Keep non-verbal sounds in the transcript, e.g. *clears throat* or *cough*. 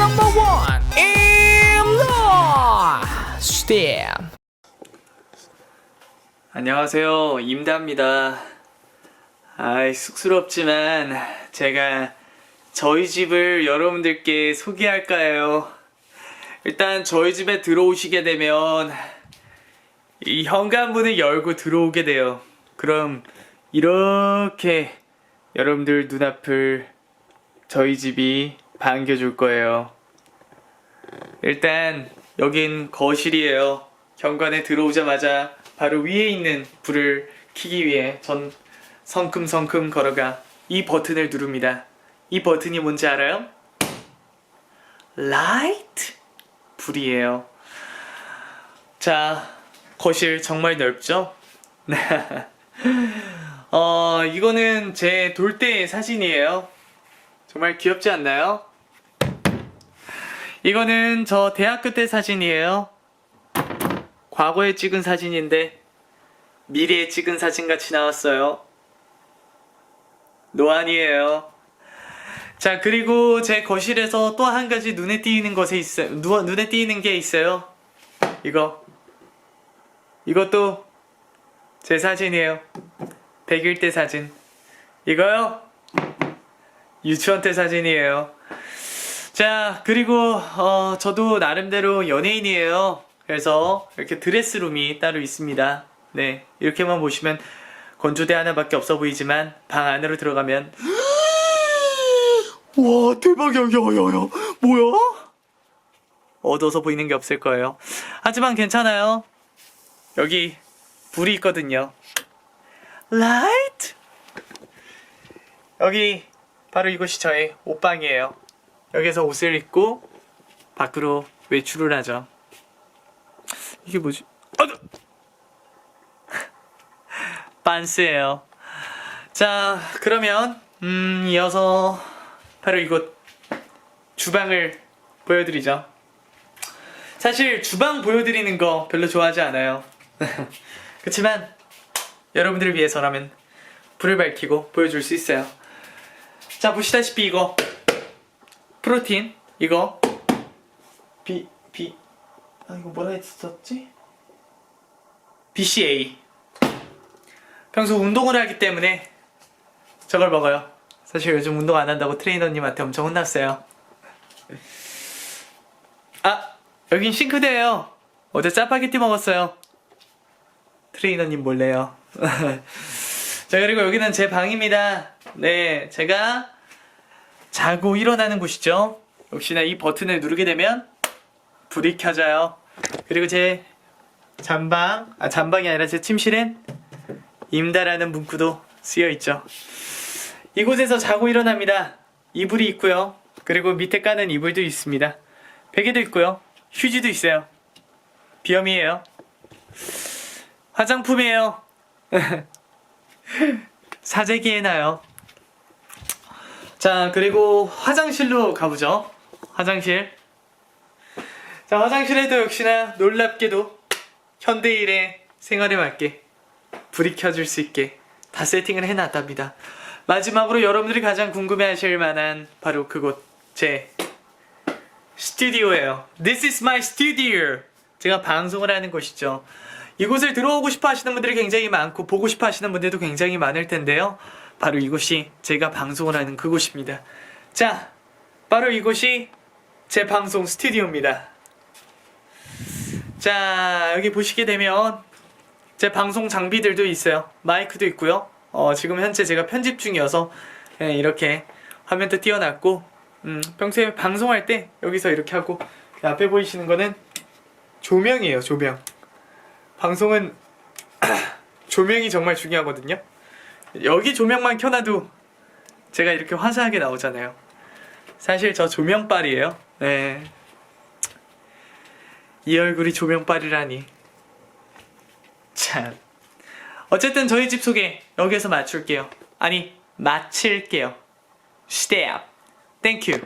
넘버 원 임로 스텝 안녕하세요. 임다입니다. 아이, 쑥스럽지만 제가 저희 집을 여러분들께 소개할까 해요. 일단 저희 집에 들어오시게 되면 이 현관문을 열고 들어오게 돼요. 그럼 이렇게 여러분들 눈앞을 저희 집이 반겨줄 거예요. 일단 여긴 거실이에요. 현관에 들어오자마자 바로 위에 있는 불을 켜기 위해 전 성큼성큼 걸어가 이 버튼을 누릅니다. 이 버튼이 뭔지 알아요? 라이트 불이에요. 자, 거실 정말 넓죠? *laughs* 어, 이거는 제 돌대 사진이에요. 정말 귀엽지 않나요? 이거는 저 대학교 때 사진이에요. 과거에 찍은 사진인데 미래에 찍은 사진 같이 나왔어요. 노안이에요. 자, 그리고 제 거실에서 또 한 가지 눈에 띄는 것이 있어요. 누, 눈에 띄는 게 있어요. 이거. 이것도 제 사진이에요. 100일 때 사진. 이거요? 유치원 때 사진이에요. 자, 그리고, 어, 저도 나름대로 연예인이에요. 그래서 이렇게 드레스룸이 따로 있습니다. 네, 이렇게만 보시면 건조대 하나밖에 없어 보이지만 방 안으로 들어가면 *gasps* 와 대박이야 야야야 뭐야? 어두워서 보이는 게 없을 거예요. 하지만 괜찮아요. 여기 불이 있거든요. 라이트 여기 바로 이곳이 저의 옷방이에요. 여기서 옷을 입고 밖으로 외출을 하죠. 이게 뭐지? 아, 나- 빤스예요. 자, 그러면 음, 이어서 바로 이곳 주방을 보여드리죠. 사실 주방 보여드리는 거 별로 좋아하지 않아요. *laughs* 그렇지만 여러분들을 위해서라면 불을 밝히고 보여줄 수 있어요. 자, 보시다시피 이거 프로틴 이거 비 비 아 이거 뭐라 했었지? BCA 평소 운동을 하기 때문에 저걸 먹어요. 사실 요즘 운동 안 한다고 트레이너님한테 엄청 혼났어요. 아 여긴 싱크대예요. 어제 짜파게티 먹었어요. 트레이너님 몰래요. *laughs* 자 그리고 여기는 제 방입니다. 네 제가 자고 일어나는 곳이죠. 역시나 이 버튼을 누르게 되면 불이 켜져요. 그리고 제 잠방, 아 잠방이 아니라 제 침실엔 임다라는 문구도 쓰여 있죠. 이곳에서 자고 일어납니다. 이불이 있고요. 그리고 밑에 까는 이불도 있습니다. 베개도 있고요. 휴지도 있어요. 비염이에요. 화장품이에요. *laughs* 사재기에 놔요. 자, 그리고 화장실로 가보죠. 화장실. 자, 화장실에도 역시나 놀랍게도 현대인의 생활에 맞게 불이 켜질 수 있게 다 세팅을 해놨답니다. 마지막으로 여러분들이 가장 궁금해하실 만한 바로 그곳 제 스튜디오예요. This is my studio. 제가 방송을 하는 곳이죠. 이곳을 들어오고 싶어 하시는 분들이 굉장히 많고 보고 싶어 하시는 분들도 굉장히 많을 텐데요. 바로 이곳이 제가 방송을 하는 그곳입니다. 자, 바로 이곳이 제 방송 스튜디오입니다. 자, 여기 보시게 되면 제 방송 장비들도 있어요. 마이크도 있고요. 어, 지금 현재 제가 편집 중이어서 예, 이렇게 화면도 띄워놨고 음, 평소에 방송할 때 여기서 이렇게 하고 그 앞에 보이시는 거는 조명이에요. 조명. 방송은 *clears throat* 조명이 정말 중요하거든요. 여기 조명만 켜놔도 제가 이렇게 화사하게 나오잖아요. 사실 저 조명빨이에요. 네. 이 얼굴이 조명빨이라니. 참. 어쨌든 저희 집 소개 여기서 마칠게요. 아니, 마칠게요. 스텝. 땡큐.